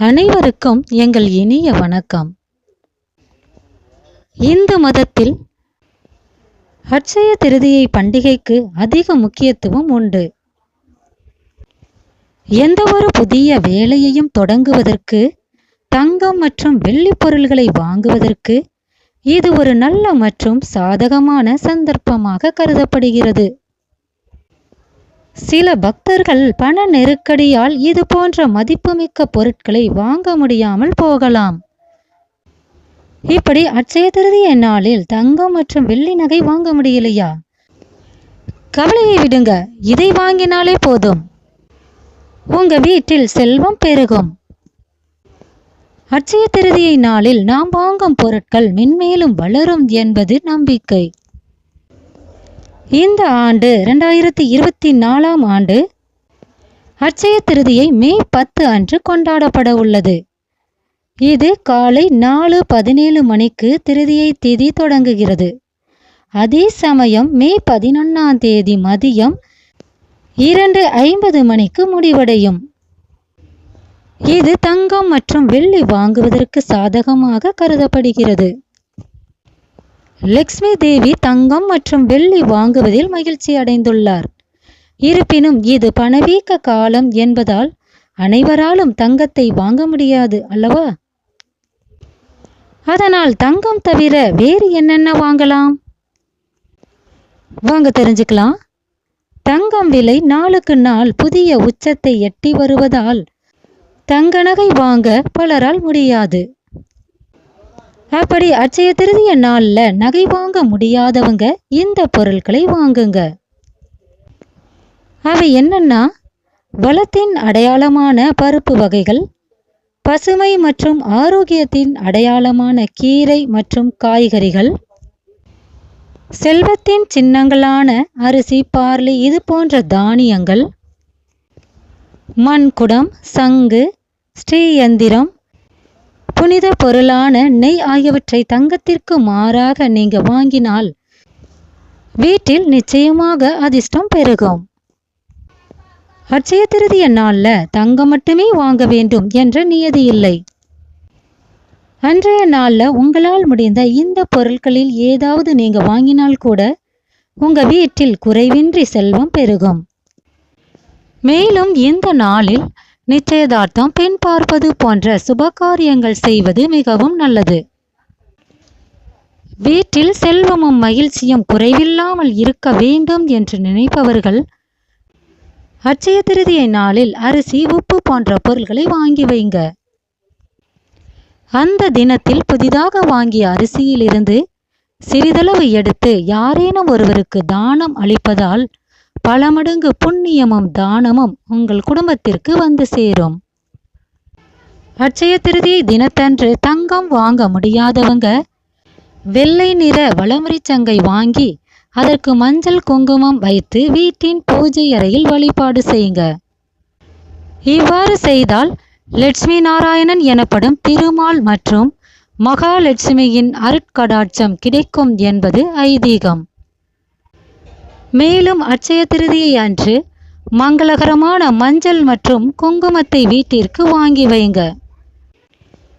அனைவருக்கும் எங்கள் இனிய வணக்கம். இந்து மதத்தில் அட்சய திருதியை பண்டிகைக்கு அதிக முக்கியத்துவம் உண்டு. எந்த ஒரு புதிய வேலையையும் தொடங்குவதற்கு தங்கம் மற்றும் வெள்ளி பொருள்களை வாங்குவதற்கு இது ஒரு நல்ல மற்றும் சாதகமான சந்தர்ப்பமாக கருதப்படுகிறது. சில பக்தர்கள் பண நெருக்கடியால் இது போன்ற மதிப்புமிக்க பொருட்களை வாங்க முடியாமல் போகலாம். இப்படி அட்சய திருதிய நாளில் தங்கம் மற்றும் வெள்ளி நகை வாங்க முடியலையா? கவலையை விடுங்க இதை வாங்கினாலே போதும். உங்க வீட்டில் செல்வம் பெருகும். அட்சய திருதியை நாளில் நாம் வாங்கும் பொருட்கள் மென்மேலும் வளரும் என்பது நம்பிக்கை. இந்த ஆண்டு ரெண்டாயிரத்தி இருபத்தி நாலாம் ஆண்டு அட்சய திருதியை மே பத்து அன்று கொண்டாடப்பட உள்ளது. இது காலை நாலு பதினேழு மணிக்கு திருதியை தேதி தொடங்குகிறது. அதே சமயம் மே பதினொன்றாம் தேதி மதியம் இரண்டு ஐம்பது மணிக்கு முடிவடையும். இது தங்கம் மற்றும் வெள்ளி வாங்குவதற்கு சாதகமாக கருதப்படுகிறது. லக்ஷ்மி தேவி தங்கம் மற்றும் வெள்ளி வாங்குவதில் மகிழ்ச்சி அடைந்துள்ளார். இருப்பினும் இது பணவீக்க காலம் என்பதால் அனைவராலும் தங்கத்தை வாங்க முடியாது அல்லவா? அதனால் தங்கம் தவிர வேறு என்னென்ன வாங்கலாம்? வாங்க தெரிஞ்சுக்கலாம். தங்கம் விலை நாளுக்கு நாள் புதிய உச்சத்தை எட்டி வருவதால் தங்க நகை வாங்க பலரால் முடியாது. அப்படி அச்சய திருதிய நாளில் நகை வாங்க முடியாதவங்க இந்த பொருட்களை வாங்குங்க. அவை என்னன்னா வளத்தின் அடையாளமான பருப்பு வகைகள் பசுமை மற்றும் ஆரோக்கியத்தின் அடையாளமான கீரை மற்றும் காய்கறிகள் செல்வத்தின் சின்னங்களான அரிசி பார்லி இது போன்ற தானியங்கள் மண்குடம் சங்கு ஸ்ரீயந்திரம் புனித பொருளான நெய் ஆகியவற்றை தங்கத்திற்கு மாறாக நீங்க வாங்கினால் வீட்டில் நிச்சயமாக அதிர்ஷ்டம் பெருகும். அட்சய திருதிய நாளில் தங்கம் மட்டுமே வாங்க வேண்டும் என்ற நியதி இல்லை. அன்றைய நாள்ல உங்களால் முடிந்த இந்த பொருட்களில் ஏதாவது நீங்க வாங்கினால் கூட உங்க வீட்டில் குறைவின்றி செல்வம் பெருகும். மேலும் இந்த நாளில் நிச்சயதார்த்தம் பெண் பார்ப்பது போன்ற சுபகாரியங்கள் செய்வது மிகவும் நல்லது. வீட்டில் செல்வமும் மகிழ்ச்சியும் குறைவில்லாமல் இருக்க வேண்டும் என்று நினைப்பவர்கள் அட்சய திருதியை நாளில் அரிசி உப்பு போன்ற பொருள்களை வாங்கி வைங்க. அந்த தினத்தில் புதிதாக வாங்கிய அரிசியிலிருந்து சிறிதளவு எடுத்து யாரேனும் ஒருவருக்கு தானம் அளிப்பதால் பல மடங்கு புண்ணியமும் தானமும் உங்கள் குடும்பத்திற்கு வந்து சேரும். அட்சய திருதியை தினத்தன்று தங்கம் வாங்க முடியாதவங்க வெள்ளை நிற வளமுறிச்சங்கை வாங்கி அதற்கு மஞ்சள் குங்குமம் வைத்து வீட்டின் பூஜை அறையில் வழிபாடு செய்யுங்க. இவ்வாறு செய்தால் லட்சுமி நாராயணன் எனப்படும் திருமால் மற்றும் மகாலட்சுமியின் அருட்கடாட்சம் கிடைக்கும் என்பது ஐதீகம். மேலும் அட்சய திருதியை அன்று மங்களகரமான மஞ்சள் மற்றும் குங்குமத்தை வீட்டிற்கு வாங்கி வைங்க.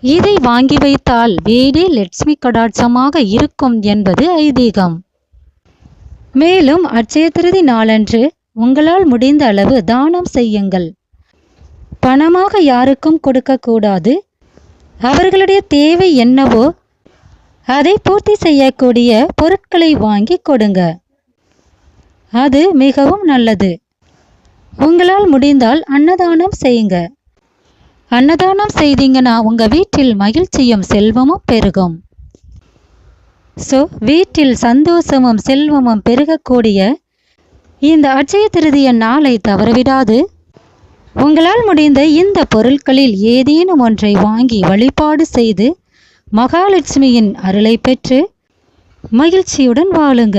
இதை வாங்கி வைத்தால் வீடே லட்சுமி கடாட்சமாக இருக்கும் என்பது ஐதீகம். மேலும் அட்சய திருதி நாளன்று உங்களால் முடிந்த அளவு தானம் செய்யுங்கள். பணமாக யாருக்கும் கொடுக்கக்கூடாது. அவர்களுடைய தேவை என்னவோ அதை பூர்த்தி செய்யக்கூடிய பொருட்களை வாங்கி கொடுங்க. அது மிகவும் நல்லது. உங்களால் முடிந்தால் அன்னதானம் செய்யுங்க. அன்னதானம் செய்தீங்கன்னா உங்க வீட்டில் மகிழ்ச்சியும் செல்வமும் பெருகும். ஸோ வீட்டில் சந்தோஷமும் செல்வமும் பெருகக்கூடிய இந்த அட்சய திருதிய நாளை தவறவிடாது. உங்களால் முடிந்த இந்த பொருட்களில் ஏதேனும் ஒன்றை வாங்கி வழிபாடு செய்து மகாலட்சுமியின் அருளை பெற்று மகிழ்ச்சியுடன் வாழுங்க.